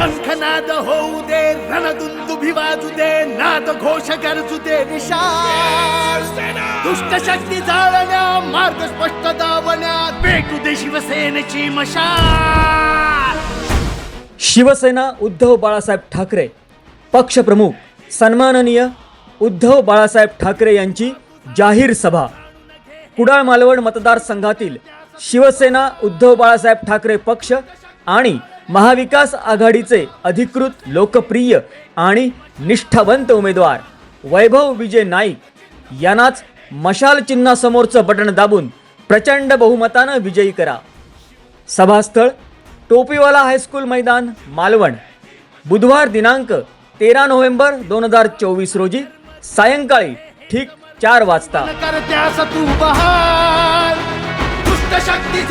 सिंहनाद होऊ दे रणदुंदुभी वाजू दे नाद घोष गरजू दे निशा दुष्ट शक्ती जाळण्या मार्ग स्पष्ट दावण्यात पेटू दे शिवसेनेची मशा शिवसेना उद्धव बाळासाहेब ठाकरे पक्षप्रमुख सन्माननीय उद्धव बाळासाहेब ठाकरे यांची जाहीर सभा. कुडाळ मालवण मतदारसंघातील शिवसेना उद्धव बाळासाहेब ठाकरे पक्ष आणि महाविकास आघाडीचे अधिकृत लोकप्रिय आणि निष्ठावंत उमेदवार वैभव विजय नाईक यांनाच मशाल चिन्हासमोरचं बटण दाबून प्रचंड बहुमतानं विजयी करा. सभास्थळ टोपीवाला हायस्कूल मैदान मालवण. बुधवार दिनांक तेरा नोव्हेंबर दोन हजार चोवीस रोजी सायंकाळी ठीक चार वाजता. शक्ती